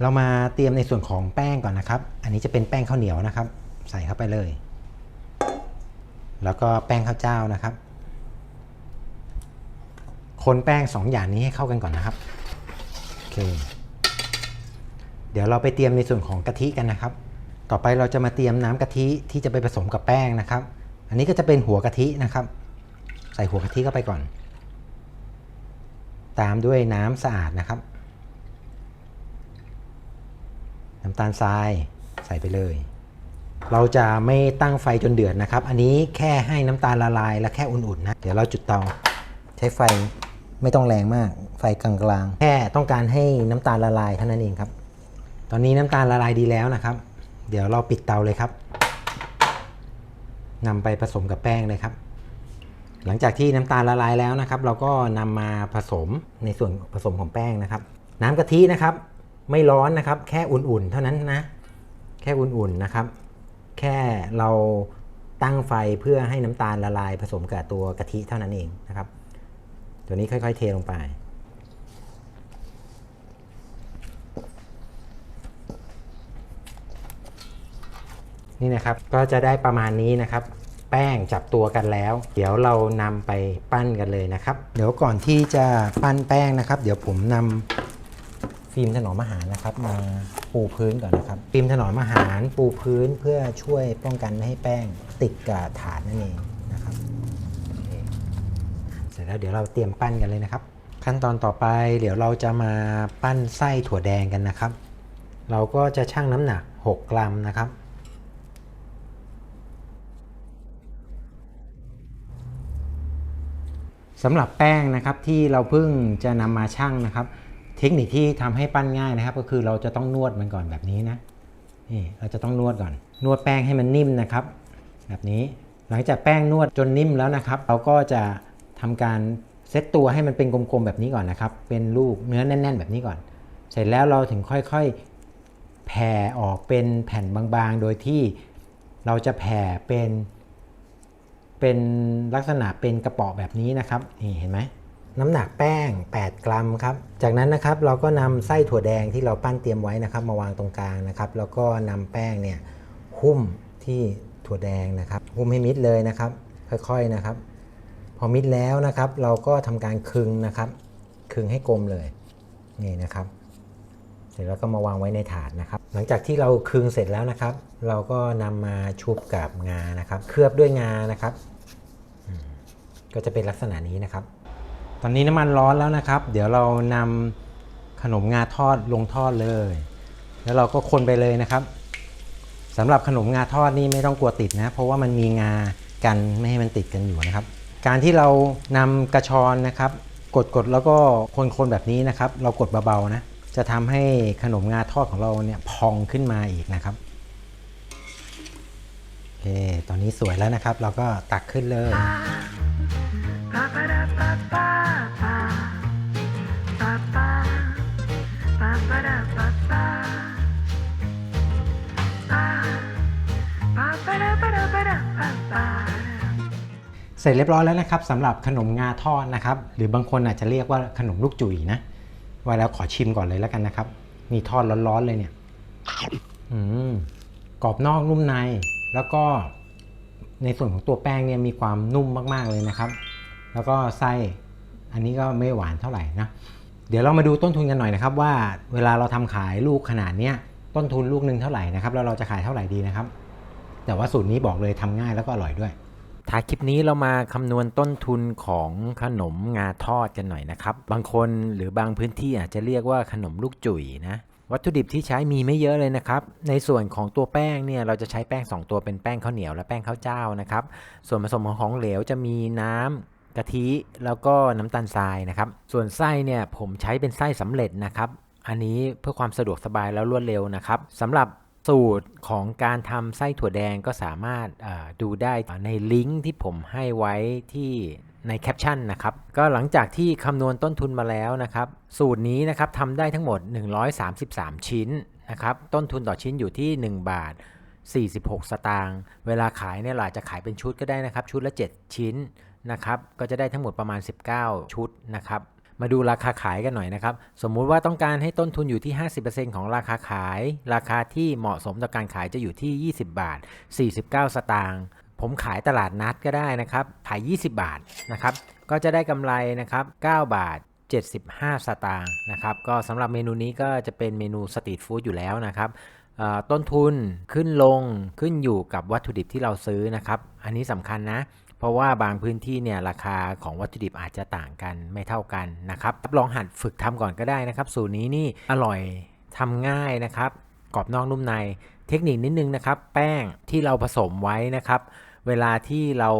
เรามาเตรียมในส่วนของแป้งก่อนนะครับ อันนี้จะเป็นแป้งข้าวเหนียวนะครับ ใส่เข้าไปเลย แล้วก็แป้งข้าวเจ้านะครับ คนแป้งสองอย่างนี้ให้เข้ากันก่อนนะครับโอเคเดี๋ยวเราไปเตรียมในส่วนของกะทิกันนะครับ ต่อไปเราจะมาเตรียมน้ำกะทิที่จะไปผสมกับแป้งนะครับ อันนี้ก็จะเป็นหัวกะทินะครับ ใส่หัวกะทิเข้าไปก่อน ตามด้วยน้ำสะอาดนะครับ น้ำตาลทรายใส่ไปเลย เราจะไม่ตั้งไฟจนเดือดนะครับ อันนี้แค่ให้น้ำตาลละลายและแค่อุ่นๆนะ เดี๋ยวเราจุดเตาใช้ไฟไม่ต้องแรงมาก ไฟกลางๆ แค่ต้องการให้น้ำตาลละลายเท่านั้นเองครับ ตอนนี้น้ำตาลละลายดีแล้วนะครับ เดี๋ยวเราปิดเตาเลยครับนำไปผสมกับแป้งเลยครับ หลังจากที่น้ำตาลละลายแล้วนะครับ เราก็นำมาผสมในส่วนผสมของแป้งนะครับ น้ำกะทินะครับ ไม่ร้อนนะครับ แค่อุ่นๆ เท่านั้นนะ แค่อุ่นๆนะครับ แค่เราตั้งไฟเพื่อให้น้ำตาลละลายผสมกับตัวกะทิเท่านั้นเองนะครับ ตัวนี้ค่อยๆ เทลงไป นี่นะครับก็จะได้ประมาณนี้นะครับแป้งจับตัวกันแล้ว เดี๋ยวเรานำไปปั้นกันเลยนะครับ เดี๋ยวก่อนที่จะปั้นแป้งนะครับ เดี๋ยวผมนำ ฟิล์มถนอมอาหารนะครับมาปูพื้นก่อนนะครับ ฟิล์มถนอมอาหารปูพื้นเพื่อช่วยป้องกันไม่ให้แป้งติดกับฐานนั่นเองนะครับเคเสร็จแล้วเดี๋ยวเราเตรียมปั้นกันเลยนะครับ ขั้นตอนต่อไปเดี๋ยวเราจะมาปั้นไส้ถั่วแดงกันนะครับ เราก็จะชั่งน้ำหนัก 6 กรัมนะครับสำหรับแป้งนะครับที่เราเพิ่งจะนำมาชั่งนะครับ เทคนิคที่ทำให้ปั้นง่ายนะครับ ก็คือเราจะต้องนวดมันก่อนแบบนี้นะนี่เราจะต้องนวดก่อน นวดแป้งให้มันนิ่มนะครับ แบบนี้หลังจากแป้งนวดจนนิ่มแล้วนะครับ เราก็จะทำการเซตตัวให้มันเป็นกลมๆแบบนี้ก่อนนะครับ เป็นลูกเนื้อแน่น ๆ แบบนี้ก่อน เสร็จแล้วเราถึงค่อยๆแผ่ออกเป็นแผ่นบางๆ โดยที่เราจะแผ่เป็นเป็นลักษณะเป็นกระป๋อแบบนี้นะครับนี่เห็นไหม น้ำหนักแป้ง 8 กรัมครับ จากนั้นนะครับเราก็นำไส้ถั่วแดงที่เราปั้นเตรียมไว้นะครับ มาวางตรงกลางนะครับ แล้วก็นำแป้งเนี่ยหุ้มที่ถั่วแดงนะครับ หุ้มให้มิดเลยนะครับ ค่อยๆนะครับ พอมิดแล้วนะครับ เราก็ทำการคึงนะครับ คึงให้กลมเลยนี่นะครับ เสร็จแล้วก็มาวางไว้ในถาดนะครับ หลังจากที่เราคึงเสร็จแล้วนะครับ เราก็นำมาชุบกับงานะครับ เคลือบด้วยงานะครับ ก็จะเป็นลักษณะนี้นะครับ ตอนนี้น้ำมันร้อนแล้วนะครับ เดี๋ยวเรานำขนมงาทอดลงทอดเลย แล้วเราก็คนไปเลยนะครับสำหรับขนมงาทอดนี่ไม่ต้องกลัวติดนะ เพราะว่ามันมีงากันไม่ให้มันติดกันอยู่นะครับ การที่เรานำกระชอนนะครับ กดกดๆแล้วก็คนๆแบบนี้นะครับ เรากดเบาๆนะจะทำให้ขนมงาทอดของเราเนี่ยพองขึ้นมาอีกนะครับโอเคตอนนี้สวยแล้วนะครับ เราก็ตักขึ้นเลย เสร็จเรียบร้อยแล้วนะครับสำหรับขนมงาทอดนะครับ หรือบางคนอาจจะเรียกว่าขนมลูกจุ๋ยนะไว้แล้วขอชิมก่อนเลยแล้วกันนะครับมีทอดร้อนๆเลยเนี่ยอืมกรอบนอกนุ่มในแล้วก็ในส่วนของตัวแป้งเนี่ยมีความนุ่มมากๆเลยนะครับ แล้วก็ไส้อันนี้ก็ไม่หวานเท่าไหร่นะเดี๋ยวเรามาดูต้นทุนกันหน่อยนะครับ ว่าเวลาเราทำขายลูกขนาดเนี้ยต้นทุนลูกหนึ่งเท่าไหร่นะครับแล้วเราจะขายเท่าไหร่ดีนะครับ แต่ว่าสูตรนี้บอกเลยทำง่ายแล้วก็อร่อยด้วยท้ายคลิปนี้เรามาคำนวณต้นทุนของขนมงาทอดกันหน่อยนะครับ บางคนหรือบางพื้นที่อาจจะเรียกว่าขนมลูกจุ๋ยนะ วัตถุดิบที่ใช้มีไม่เยอะเลยนะครับ ในส่วนของตัวแป้งเนี่ยเราจะใช้แป้ง 2 ตัวเป็นแป้งข้าวเหนียวและแป้งข้าวเจ้านะครับ ส่วนผสมของของเหลวจะมีน้ำกะทิแล้วก็น้ำตาลทรายนะครับ ส่วนไส้เนี่ยผมใช้เป็นไส้สำเร็จนะครับ อันนี้เพื่อความสะดวกสบายแล้วรวดเร็วนะครับสำหรับ สูตรของการทำไส้ถั่วแดงก็สามารถดูได้ในลิงก์ที่ผมให้ไว้ที่ในแคปชั่นนะครับก็หลังจากที่คำนวณต้นทุนมาแล้วนะครับ สูตรนี้นะครับทำได้ทั้งหมด 133 ชิ้นนะครับต้นทุนต่อชิ้นอยู่ที่ 1 บาท 46 สตางค์เวลาขายเนี่ยเราอาจจะขายเป็นชุดก็ได้นะครับ ชุดละ 7 ชิ้นนะครับก็จะได้ทั้งหมดประมาณ 19 ชุดนะครับ มาดูราคาขายกันหน่อยนะครับ สมมุติว่าต้องการให้ต้นทุนอยู่ที่ 50%ของราคาขาย ราคาที่เหมาะสมต่อการขายจะอยู่ที่ 20 บาท 49 สตางค์ผมขายตลาดนัดก็ได้นะครับ ขาย 20 บาทนะครับ ก็จะได้กำไรนะครับ 9 บาท 75 สตางค์นะครับ ก็สำหรับเมนูนี้ก็จะเป็นเมนูสตรีทฟู้ดอยู่แล้วนะครับต้นทุนขึ้นลงขึ้นอยู่กับวัตถุดิบที่เราซื้อนะครับ อันนี้สำคัญนะ ราะว่าบางพื้นที่เนี่ยราคาของวัตถุดิบอาจจะต่างกันไม่เท่ากันนะครับลองหัดฝึกทำก่อนก็ได้นะครับ สูตรนี้นี่อร่อยทำง่ายนะครับกรอบนอกนุ่มในเทคนิคนิดนึงนะครับ แป้งที่เราผสมไว้นะครับ เวลาที่เรา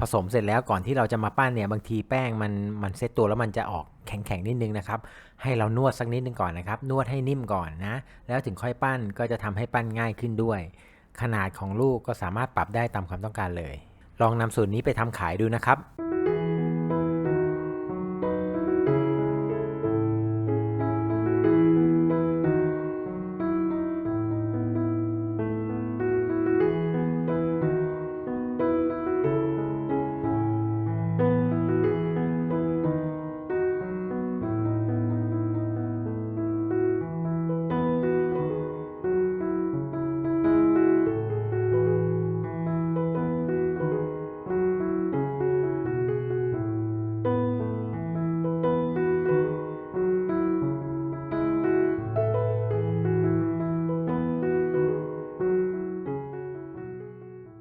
ผสมเสร็จแล้วก่อนที่เราจะมาปั้นเนี่ยบางทีแป้งมันมันเซตตัวแล้วมันจะออกแข็งๆนิดนึงนะครับ ให้เรานวดสักนิดนึงก่อนนะครับ นวดให้นิ่มก่อนนะ แล้วถึงค่อยปั้นก็จะทำให้ปั้นง่ายขึ้นด้วย ขนาดของลูกก็สามารถปรับได้ตามความต้องการเลย ลองนำสูตรนี้ไปทำขายดูนะครับ